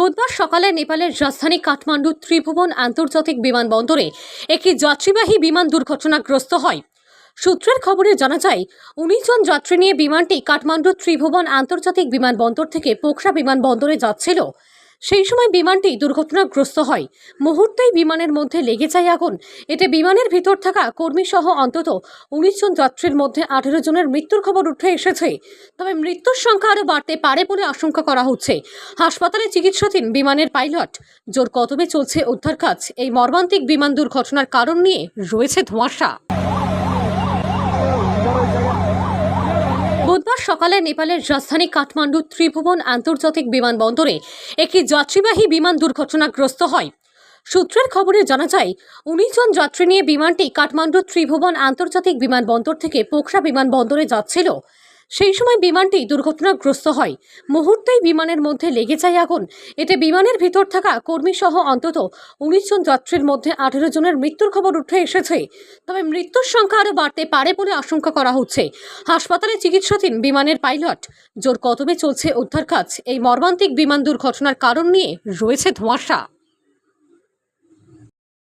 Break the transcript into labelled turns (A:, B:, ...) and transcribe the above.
A: বুধবার সকালে নেপালের রাজধানী কাঠমান্ডু ত্রিভুবন আন্তর্জাতিক বিমানবন্দরে একটি যাত্রীবাহী বিমান দুর্ঘটনাগ্রস্ত হয়। সূত্রের খবরে জানা যায়, উনিশ জন যাত্রী নিয়ে বিমানটি কাঠমান্ডু ত্রিভুবন আন্তর্জাতিক বিমানবন্দর থেকে পোখরা বিমানবন্দরে যাচ্ছিল। সেই সময় বিমানটি দুর্ঘটনাগ্রস্ত হয়। মুহূর্তেই বিমানের মধ্যে লেগে যায় আগুন। এতে বিমানের ভিতর থাকা কর্মীসহ অন্তত উনিশ জন যাত্রীর মধ্যে আঠেরো জনের মৃত্যুর খবর উঠে এসেছে। তবে মৃত্যুর সংখ্যা আরও বাড়তে পারে বলে আশঙ্কা করা হচ্ছে। হাসপাতালে চিকিৎসাধীন বিমানের পাইলট, জোর কদমে চলছে উদ্ধার কাজ এই মর্মান্তিক বিমান দুর্ঘটনার কারণ নিয়ে রয়েছে ধোঁয়াশা বুধবার সকালে নেপালের রাজধানী কাঠমান্ডু ত্রিভুবন আন্তর্জাতিক বিমানবন্দরে একটি যাত্রীবাহী বিমান দুর্ঘটনাগ্রস্ত হয়। সূত্রের খবরে জানা যায়, উনিশ জন যাত্রী নিয়ে বিমানটি কাঠমান্ডু ত্রিভুবন আন্তর্জাতিক বিমানবন্দর থেকে পোখরা বিমানবন্দরে যাচ্ছিল। সেই সময় বিমানটি দুর্ঘটনাগ্রস্ত হয়। মুহূর্তেই বিমানের মধ্যে লেগে যায় আগুন। এতে বিমানের ভিতর থাকা কর্মীসহ অন্তত উনিশ জন যাত্রীর মধ্যে আঠেরো জনের মৃত্যুর খবর উঠে এসেছে। তবে মৃত্যুর সংখ্যা আরও বাড়তে পারে বলে আশঙ্কা করা হচ্ছে। হাসপাতালে চিকিৎসাধীন বিমানের পাইলট। জোর কদমে চলছে উদ্ধার কাজ এই মর্মান্তিক বিমান দুর্ঘটনার কারণ নিয়ে রয়েছে ধোঁয়াশা।